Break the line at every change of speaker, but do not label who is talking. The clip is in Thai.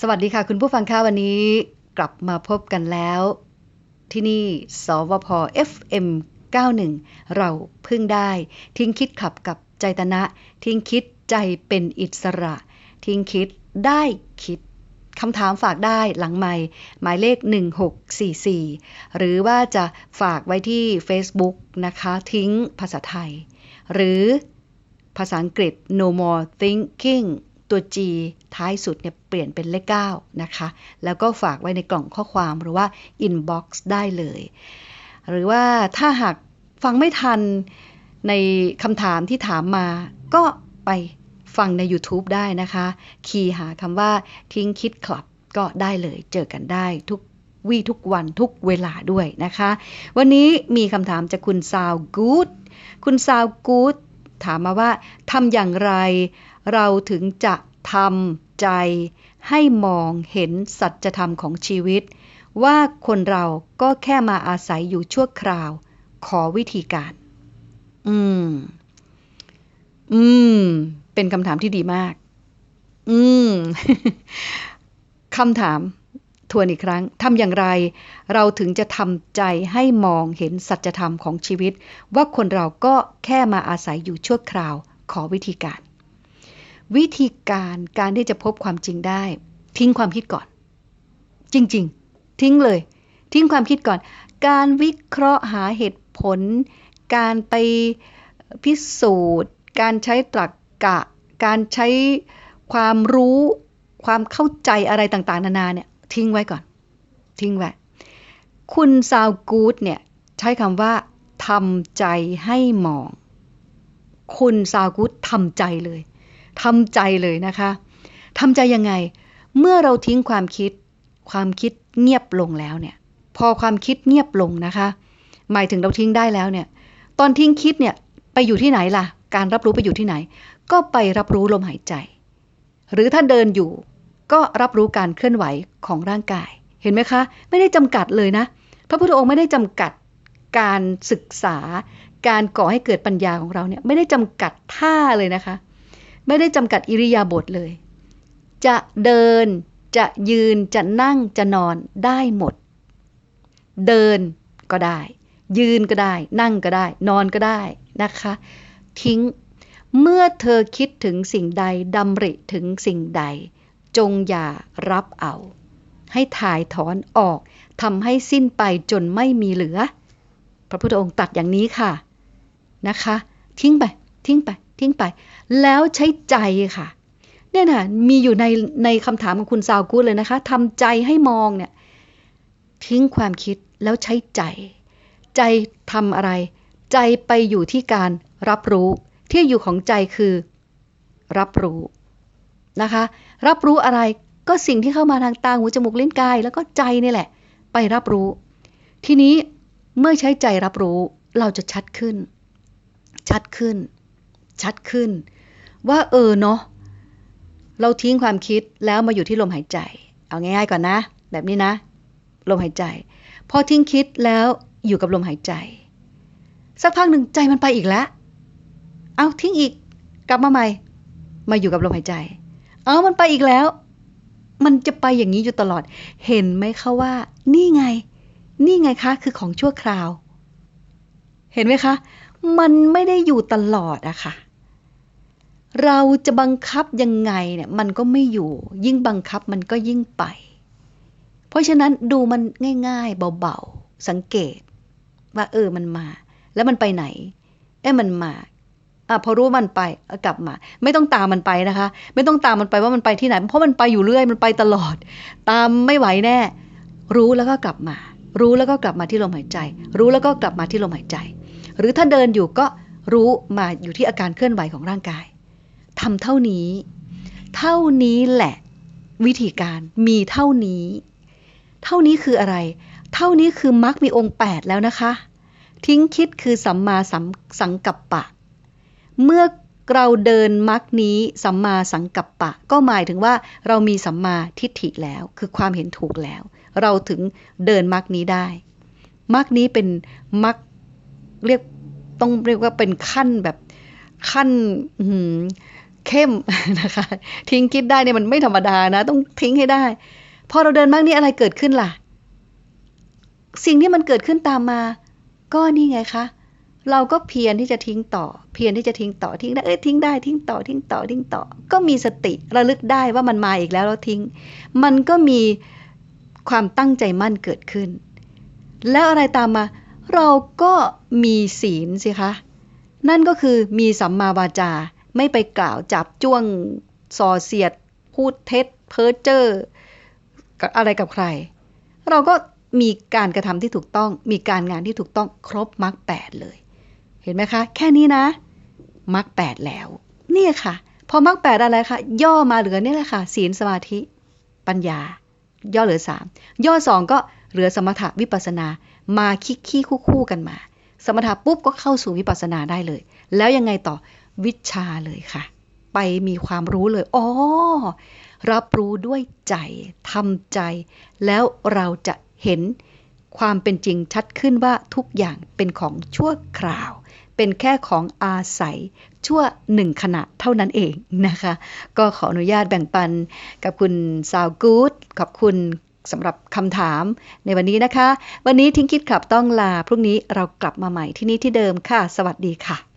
สวัสดีค่ะ คุณผู้ฟังค่ะวันนี้กลับมาพบกันแล้ว ที่นี่ สวพ FM 91 เราพึ่งได้ ทิ้งคิดขับกับใจตนะ ทิ้งคิดใจเป็นอิสระ ทิ้งคิดได้คิดคำถามฝากได้หลังไม่ หมายเลข 1644 หรือว่าจะฝากไว้ที่ Facebook นะคะ ทิ้งภาษาไทย หรือภาษาอังกฤษ no more thinking ตัว G ท้ายสุดเนี่ยเปลี่ยนเป็นเลข9นะคะ แล้วก็ฝากไว้ในกล่องข้อความหรือว่า inbox ได้เลย หรือว่าถ้าหากฟังไม่ทันในคำถามที่ถามมา ก็ไปฟังใน YouTube ได้นะคะ คีย์หาคำว่าทิ้งคิดคลับก็ได้เลยเจอกันได้ทุกวี่ทุกวันทุกเวลาด้วยนะคะ วันนี้มีคำถามจากคุณซาวกูดคุณซาวกูดถามมาว่าทำอย่างไร เราถึงจะ ทำใจ ให้มองเห็นสัจธรรมของชีวิต ว่าคนเราก็แค่มาอาศัยอยู่ชั่วคราว ขอวิธีการ อืม อืม เป็นคำถามที่ดีมาก อืมคำถามทวนอีกครั้งทำอย่างไร เราถึงจะทำใจให้มองเห็นสัจธรรมของชีวิต ว่าคนเราก็แค่มาอาศัยอยู่ชั่วคราว ขอวิธีการ วิธีการการที่จะพบความจริงได้ ทิ้งความคิดก่อน จริง ๆ ทิ้งเลย ทิ้งความคิดก่อน การวิเคราะห์หาเหตุผล การไปพิสูจน์ การใช้ตรรกกะ การใช้ความรู้ ความเข้าใจอะไรต่างๆ นานาเนี่ยทิ้งไว้ก่อน ทิ้งไว้ คุณซาวกูดเนี่ยใช้คำว่าทำใจให้มอง คุณซาวกูดทำใจเลย ทำใจเลยนะคะทำใจยังไง เมื่อเราทิ้งความคิด ความคิดเงียบลงแล้วเนี่ย พอความคิดเงียบลงนะคะ หมายถึงเราทิ้งได้แล้วเนี่ย ตอนทิ้งคิดเนี่ยไปอยู่ที่ไหนล่ะ การรับรู้ไปอยู่ที่ไหน ก็ไปรับรู้ลมหายใจ หรือถ้าเดินอยู่ ก็รับรู้การเคลื่อนไหวของร่างกาย เห็นไหมคะ ไม่ได้จำกัดเลยนะ พระพุทธองค์ไม่ได้จำกัดการศึกษา การก่อให้เกิดปัญญาของเราเนี่ยไม่ได้จำกัดท่าเลยนะคะ ไม่ได้จำกัดอิริยาบถเลย จะเดิน จะยืน จะนั่ง จะนอนได้หมด เดินก็ได้ ยืนก็ได้ นั่งก็ได้ นอนก็ได้นะคะ ทิ้ง เมื่อเธอคิดถึงสิ่งใดดำริถึงสิ่งใด จงอย่ารับเอา ให้ถ่ายถอนออกทำให้สิ้นไปจนไม่มีเหลือ พระพุทธองค์ตัดอย่างนี้ค่ะนะคะ ทิ้งไป ทิ้งไป ทิ้งไป แล้วใช้ใจค่ะ เนี่ยนะมีอยู่ในในคำถามของคุณซาวกูดเลยนะคะทำใจให้มองเนี่ย ทิ้งความคิดแล้วใช้ใจ ใจทำอะไร ใจไปอยู่ที่การรับรู้ ที่อยู่ของใจคือ รับรู้นะคะ รับรู้อะไรก็สิ่งที่เข้ามาทางตาหูจมูกลิ้นกาย แล้วก็ใจนี่แหละ ไปรับรู้ ทีนี้เมื่อใช้ใจรับรู้เราจะชัดขึ้น ชัดขึ้น ชัดขึ้น ว่าเออเนาะเราทิ้งความคิดแล้วมาอยู่ที่ลมหายใจ เอาง่ายๆก่อนนะ แบบนี้นะ ลมหายใจพอทิ้งคิดแล้วอยู่กับลมหายใจ สักพักหนึ่งใจมันไปอีกแล้วเอาทิ้งอีก กลับมาใหม่ มาอยู่กับลมหายใจ เอามันไปอีกแล้ว มันจะไปอย่างนี้อยู่ตลอด เห็นไหมคะว่า นี่ไง นี่ไงคะ คือของชั่วคราว เห็นไหมคะ มันไม่ได้อยู่ตลอดอะค่ะ เราจะบังคับยังไงเนี่ยมันก็ไม่อยู่ ยิ่งบังคับมันก็ยิ่งไป เพราะฉะนั้นดูมันง่าย ๆ เบาๆ สังเกต ว่าเออมันมา แล้วมันไปไหน เอ๊ะมันมาอะพอรู้มันไปกลับมา ไม่ต้องตามมันไปนะคะ ไม่ต้องตามมันไปว่ามันไปที่ไหน เพราะมันไปอยู่เรื่อยมันไปตลอด ตามไม่ไหวแน่ รู้แล้วก็กลับมา รู้แล้วก็กลับมาที่ลมหายใจ รู้แล้วก็กลับมาที่ลมหายใจ หรือถ้าเดินอยู่ก็รู้มาอยู่ที่อาการเคลื่อนไหวของร่างกาย ทำเท่านี้ เท่านี้แหละ วิธีการมีเท่านี้ เท่านี้คืออะไร เท่านี้คือมรรคมีองค์ 8 แล้วนะคะ ทิ้งคิดคือสัมมาสัมสังกัปปะ เมื่อเราเดินมรรคนี้สัมมาสังกัปปะ ก็หมายถึงว่าเรามีสัมมาทิฏฐิแล้ว คือความเห็นถูกแล้ว เราถึงเดินมรรคนี้ได้มรรคนี้เป็นมรรคเรียกต้องเรียกว่าเป็นขั้นแบบขั้น เข้มนะคะ ทิ้งคิดได้เนี่ยมันไม่ธรรมดานะ ต้องทิ้งให้ได้ พอเราเดินมากนี่อะไรเกิดขึ้นล่ะ สิ่งที่มันเกิดขึ้นตามมา ก็นี่ไงคะเราก็เพียรที่จะทิ้งต่อ เพียรที่จะทิ้งต่อทิ้งได้เอ้ยทิ้งได้ทิ้งต่อทิ้งต่อทิ้งต่อ ก็มีสติระลึกได้ว่ามันมาอีกแล้วแล้วทิ้ง มันก็มีความตั้งใจมั่นเกิดขึ้น แล้วอะไรตามมา เราก็มีศีลสิคะ นั่นก็คือมีสัมมาวาจา ไม่ไปกล่าวจับจ้วงส่อเสียด พูดเท็จ เพ้อเจ้ออะไรกับใคร เราก็มีการกระทำที่ถูกต้อง มีการงานที่ถูกต้องครบมรรคแปดเลย เห็นไหมคะ แค่นี้นะมรรคแปดแล้ว เนี่ยค่ะ พอมรรคแปดอะไรคะย่อมาเหลือนี่แหละค่ะ ศีลสมาธิ ปัญญา ย่อเหลือสามย่อสองก็เหลือสมถะวิปัสนา มาคิกขี้คู่คู่กันมา สมถะปุ๊บก็เข้าสู่วิปัสนาได้เลย แล้วยังไงต่อ วิชาเลยค่ะ ไปมีความรู้เลยอ๋อรับรู้ด้วยใจทำใจ แล้วเราจะเห็นความเป็นจริงชัดขึ้นว่าทุกอย่างเป็นของชั่วคราว เป็นแค่ของอาศัยชั่วหนึ่งขณะเท่านั้นเองนะคะ ก็ขออนุญาตแบ่งปันกับคุณสาวกู๊ดขอบคุณสำหรับคำถามในวันนี้นะคะ วันนี้ทิ้งคิดขับต้องลา พรุ่งนี้เรากลับมาใหม่ที่นี่ที่เดิมค่ะ สวัสดีค่ะ